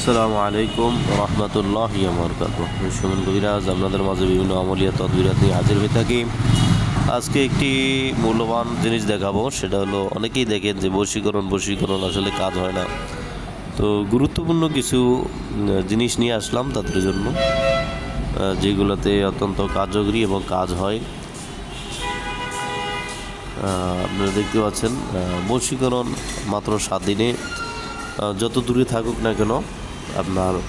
আসসালামু আলাইকুম রহমতুল্লাহ সুমন কবিরাজ আপনাদের মাঝে বিভিন্ন আমলিয়া তদবিরাত নিয়ে হাজির হয়ে থাকি। আজকে একটি মূল্যবান জিনিস দেখাবো, সেটা হলো অনেকেই দেখেন যে বশীকরণ বশীকরণ আসলে কাজ হয় না। তো গুরুত্বপূর্ণ কিছু জিনিস নিয়ে আসলাম তাদের জন্য যেগুলোতে অত্যন্ত কার্যকরী এবং কাজ হয়। আপনারা দেখতে পাচ্ছেন বশীকরণ মাত্র সাত দিনে যত দূরে থাকুক না কেন আপনার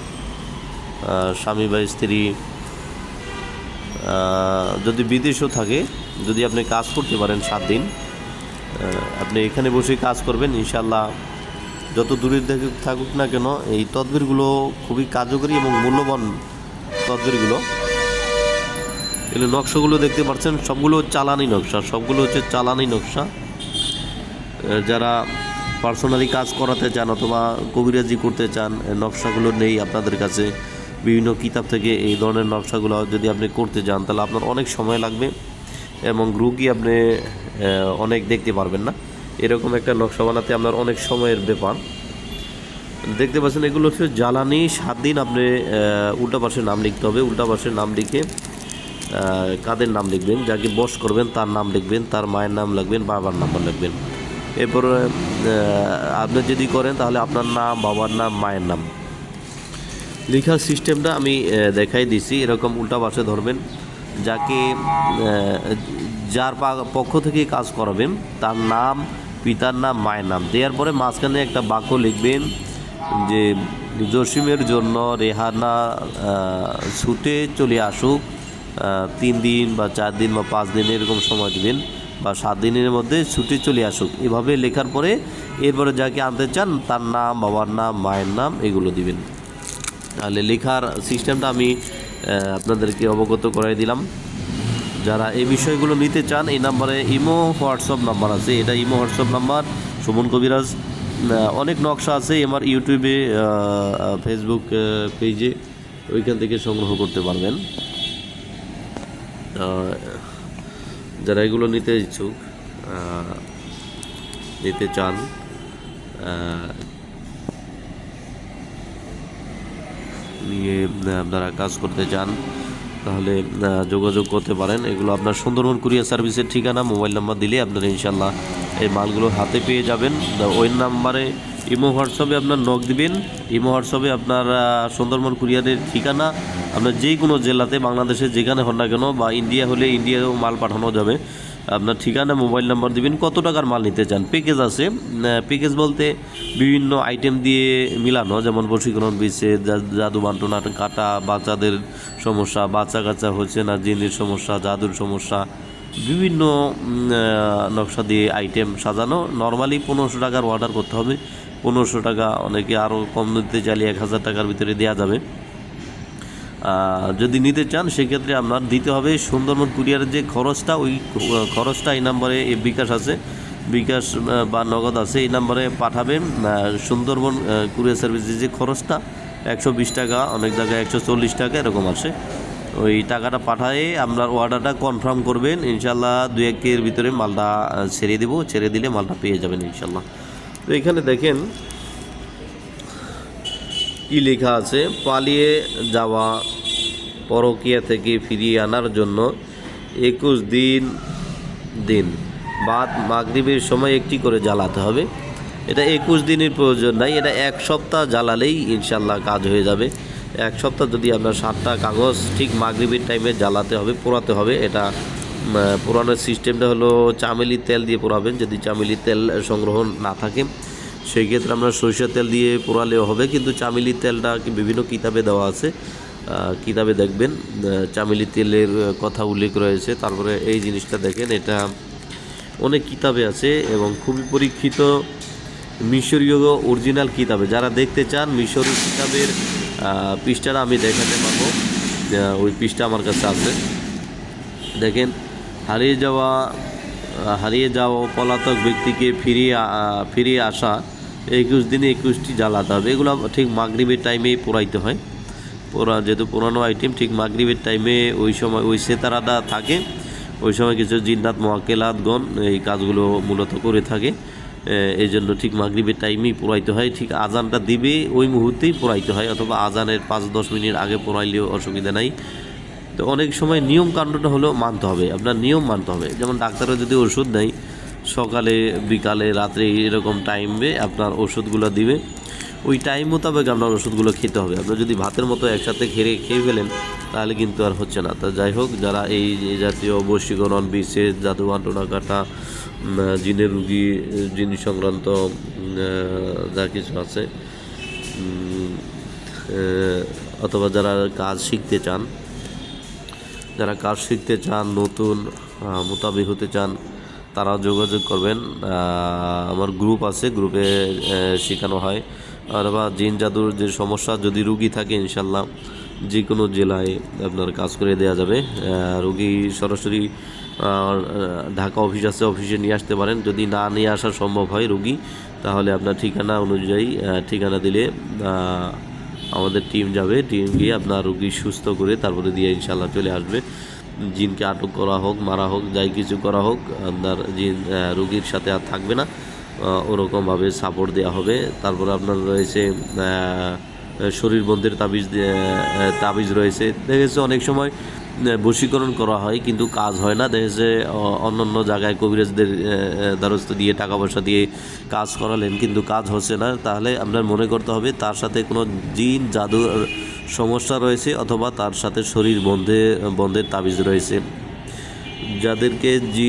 স্বামী বা স্ত্রী যদি বিদেশেও থাকে, যদি আপনি কাজ করতে পারেন সাত দিন আপনি এখানে বসে কাজ করবেন ইনশাল্লাহ যত দূরে থাকুক- থাকুক না কেন, এই তদবিরগুলো খুবই কার্যকরী এবং মূল্যবান তদবিরগুলো। এগুলো নকশাগুলো দেখতে পাচ্ছেন, সবগুলো চালানি নকশা, সবগুলো হচ্ছে চালানি নকশা। যারা পার্সোনালি কাজ করাতে চান অথবা কবিরাজি করতে চান নকশাগুলো নেই আপনাদের কাছে। বিভিন্ন কিতাব থেকে এই ধরনের নকশাগুলো যদি আপনি করতে চান তাহলে আপনার অনেক সময় লাগবে এবং রুগী আপনি অনেক দেখতে পারবেন না। এরকম একটা নকশা বানাতে আপনার অনেক সময়ের ব্যাপার। দেখতে পাচ্ছেন, এগুলো হচ্ছে জ্বালানি, সাত দিন আপনি উল্টা পাশে নাম লিখতে হবে। উল্টা পাশে নাম লিখে কাদের নাম লিখবেন? যাকে বস করবেন, তার নাম লিখবেন, তার মায়ের নাম লিখবেন, বাবার নাম্বার লিখবেন। এরপরে আপনি যদি করেন, তাহলে আপনার নাম, বাবার নাম, মায়ের নাম। লেখার সিস্টেমটা আমি দেখাই দিছি। এরকম উল্টা পাশে ধরবেন। যাকে যার পক্ষ থেকে কাজ করাবেন, তার নাম, পিতার নাম, মায়ের নাম। দেওয়ার পরে মাঝখানে একটা বাক্য লিখবেন যে, জসিমের জন্য রেহানা ছুটে চলে আসুক তিন দিন বা চার দিন বা পাঁচ দিন, এরকম সময় দিবেন। বা সাত দিনের মধ্যে ছুটি চলে আসুক। এভাবে লেখার পরে এরপরে যাকে আনতে চান, তার নাম, বাবার নাম, মায়ের নাম এগুলো দিবেন। তাহলে লেখার সিস্টেমটা আমি আপনাদেরকে অবগত করাই দিলাম। যারা এই বিষয়গুলো নিতে চান, এই নাম্বারে ইমো, হোয়াটসঅ্যাপ নাম্বার আছে। এটা ইমো, হোয়াটসঅ্যাপ নাম্বার। সুমন কবিরাজ অনেক নকশা আছে। আমার ইউটিউবে ফেসবুক পেজে ওইখান থেকে সংগ্রহ করতে পারবেন। যারা এগুলো নিতে ইচ্ছুক নিতে চান নিয়ে আপনারা কাজ করতে চান, তাহলে যোগাযোগ করতে পারেন। এগুলো আপনার সুন্দরবন কুরিয়ার সার্ভিসের ঠিকানা, মোবাইল নাম্বার দিলে আপনারা ইনশাল্লাহ এই মালগুলো হাতে পেয়ে যাবেন। ওই নাম্বারে ইমো হোয়াটসঅ্যাপে আপনার নক দিবেন, ইমো হোয়াটসঅ্যাপে আপনার সুন্দরবন কুরিয়ারের ঠিকানা, আপনার যে কোনো জেলাতে, বাংলাদেশে যেখানে হন না কেন, বা ইন্ডিয়া হলে ইন্ডিয়াও মাল পাঠানো যাবে। আপনার ঠিকানা, মোবাইল নাম্বার দিবেন, কত টাকার মাল নিতে চান? প্যাকেজ আছে প্যাকেজ বলতে বিভিন্ন আইটেম দিয়ে মিলানো, যেমন বশীকরণ বিষে জাদু বান্টনা, কাটা, বাচ্চাদের সমস্যা, বাচ্চা কাচ্চা হচ্ছে না, জিনের সমস্যা, জাদুর সমস্যা, বিভিন্ন নকশা দিয়ে আইটেম সাজানো। নর্মালি পনেরোশো টাকার অর্ডার করতে হবে। পনেরোশো টাকা, অনেকে আরও কম দিতে চাইলে এক হাজার টাকার ভিতরে দেওয়া যাবে। যদি নিতে চান, সেক্ষেত্রে আপনার দিতে হবে সুন্দরবন কুরিয়ারের যে খরচটা, ওই খরচটা এই নম্বরে বিকাশ আছে। বিকাশ বা নগদ আছে, এই নম্বরে পাঠাবেন। সুন্দরবন কুরিয়ার সার্ভিসের যে খরচটা, একশো বিশ টাকা, অনেক জায়গায় একশো চল্লিশ টাকা, এরকম আসে ওই টাকাটা পাঠায়ে আপনার অর্ডারটা কনফার্ম করবেন। ইনশাল্লাহ দু একের ভিতরে মালটা ছেড়ে দেবো। ছেড়ে দিলে মালটা পেয়ে যাবেন ইনশাল্লাহ তো এখানে দেখেন কি লেখা আছে, পালিয়ে যাওয়া পরকিয়া থেকে ফিরিয়ে আনার জন্য একুশ দিন দিন। বাদ মাগরিবের সময় একটি করে জ্বালাতে হবে। এটা একুশ দিনের প্রয়োজন নাই, এটা এক সপ্তাহ জ্বালালেই ইনশাল্লাহ কাজ হয়ে যাবে। এক সপ্তাহ যদি আপনার সাতটা কাগজ ঠিক মাগরিবের টাইমে জ্বালাতে হবে, পোড়াতে হবে, এটা পোড়ানোর সিস্টেমটা হলো চামেলি তেল দিয়ে পোড়াবেন। যদি চামেলি তেল সংগ্রহ না থাকে সেই ক্ষেত্রে আমরা সরিষার তেল দিয়ে পোড়ালেও হবে, কিন্তু চামেলি তেলটা বিভিন্ন কিতাবে দেওয়া আছে। কিতাবে দেখবেন চামেলি তেলের কথা উল্লেখ রয়েছে। তারপরে এই জিনিসটা দেখেন, এটা অনেক কিতাবে আছে এবং খুবই পরীক্ষিত মিশরীয় অরিজিনাল কিতাবে। যারা দেখতে চান মিশরীয় কিতাবের পৃষ্ঠাটা আমি দেখাতে পারব। ওই পৃষ্ঠা আমার কাছে আছে। দেখেন হারিয়ে যাওয়া হারিয়ে যাওয়া পলাতক ব্যক্তিকে ফিরিয়ে ফিরিয়ে আসা একুশ দিনে একুশটি জ্বালাতে হবে এগুলো ঠিক মাগরিবের টাইমেই পোড়াইতে হয়। পোড়া যেহেতু পুরানো আইটেম ঠিক মাগরিবের টাইমে ওই সময় ওই সেতারাটা থাকে। ওই সময় কিছু জিন্নাত, মোয়াক্কেলাতগণ এই কাজগুলো মূলত করে থাকে। এই জন্য ঠিক মাগরিবের টাইমেই পোড়াইতে হয়। ঠিক আজানটা দিবে ওই মুহূর্তেই পোড়াইতে হয়, অথবা আজানের পাঁচ দশ মিনিট আগে পোড়াইলেও অসুবিধা নাই। তো অনেক সময় নিয়ম কাণ্ডটা হলো মানতে হবে, আপনার নিয়ম মানতে হবে। যেমন ডাক্তাররা যদি ওষুধ নেয় সকালে, বিকালে, রাত্রে এরকম টাইমে আপনার ওষুধগুলো দিবে। ওই টাইম মোতাবেক আপনার ওষুধগুলো খেতে হবে। আপনার যদি ভাতের মতো একসাথে খেয়ে খেয়ে ফেলেন, তাহলে কিন্তু আর হচ্ছে না। তা যাই হোক, যারা এই জাতীয় বশীকরণ, বিশেষ জাদু আন্টনা কাটা জিনের রুগী, জিন সংক্রান্ত যা কিছু আছে অথবা যারা কাজ শিখতে চান যারা কাজ শিখতে চান নতুন আহ, মোতাবেক হতে চান তারা যোগাযোগ করবেন। আমার গ্রুপ আছে গ্রুপে শেখানো হয়। আর বা জিন জাদুর যে সমস্যা যদি রুগী থাকে ইনশাল্লাহ যে কোনো জেলায় আপনার কাজ করে দেওয়া যাবে। রুগী সরাসরি ঢাকা অফিস আছে অফিসে নিয়ে আসতে পারেন। যদি না নিয়ে আসা সম্ভব হয় রুগী তাহলে আপনার ঠিকানা অনুযায়ী ঠিকানা দিলে আমাদের টিম যাবে টিম গিয়ে আপনার রুগী সুস্থ করে তারপরে দিয়ে ইনশাল্লাহ চলে আসবে। জিনকে আটক করা হোক, মারা হোক, যাই কিছু করা হোক, আপনার জিন রুগীর সাথে আর থাকবে না। ওরকমভাবে সাপোর্ট দেওয়া হবে। তারপরে আপনার রয়েছে শরীর বন্ধের তাবিজ তাবিজ রয়েছে। দেখেছে অনেক সময় বশীকরণ করা হয়, কিন্তু কাজ হয় না। দেখেছে অন্য অন্য জায়গায় কবিরাজদের দ্বারস্থ দিয়ে টাকা পয়সা দিয়ে কাজ করালেন, কিন্তু কাজ হচ্ছে না। তাহলে আপনার মনে করতে হবে, তার সাথে কোনো জিন, জাদুর সমস্যা রয়েছে, অথবা তার সাথে শরীর বন্ধে, বন্ধের তাবিজ রয়েছে। যাদেরকে জি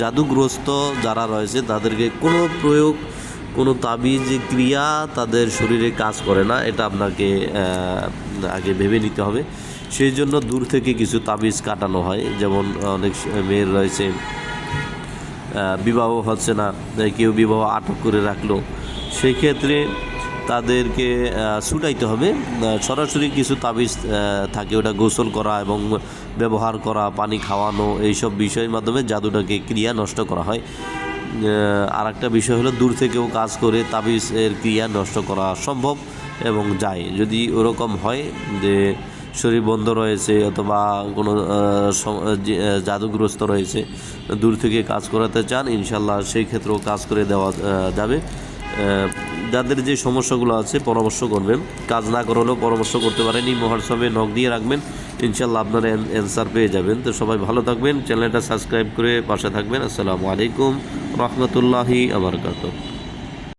জাদুগ্রস্ত যারা রয়েছে, তাদেরকে কোনো প্রয়োগ, কোনো তাবিজ, ক্রিয়া তাদের শরীরে কাজ করে না। এটা আপনাকে আগে ভেবে নিতে হবে। সেই জন্য দূর থেকে কিছু তাবিজ কাটানো হয়। যেমন অনেক মেয়ের রয়েছে বিবাহ হচ্ছে না কেউ বিবাহ আটক করে রাখল। সেই ক্ষেত্রে তাদেরকে ছুটাইতে হবে সরাসরি কিছু তাবিজ থাকে। ওটা গোসল করা এবং ব্যবহার করা, পানি খাওয়ানো, এইসব বিষয়ের মাধ্যমে জাদুটাকে ক্রিয়া নষ্ট করা হয়। আর একটা বিষয় হলো, দূর থেকেও কাজ করে তাবিজের ক্রিয়া নষ্ট করা সম্ভব এবং যায়। যদি ওরকম হয় যে শরীর বন্ধ রয়েছে অথবা কোনো জাদুগ্রস্ত রয়েছে, দূর থেকে কাজ করাতে চান ইনশাল্লাহ সেই ক্ষেত্রেও কাজ করে দেওয়া যাবে। যাদের যে সমস্যাগুলো আছে, পরামর্শ করবেন। কাজ না করলেও পরামর্শ করতে পারেন। এই হোয়াটসঅ্যাপে নক দিয়ে রাখবেন। ইনশাল্লাহ আপনারা অ্যান্সার পেয়ে যাবেন। তো সবাই ভালো থাকবেন। চ্যানেলটা সাবস্ক্রাইব করে পাশে থাকবেন। আসসালামু আলাইকুম। রহমতুল্লাহি আবরকাত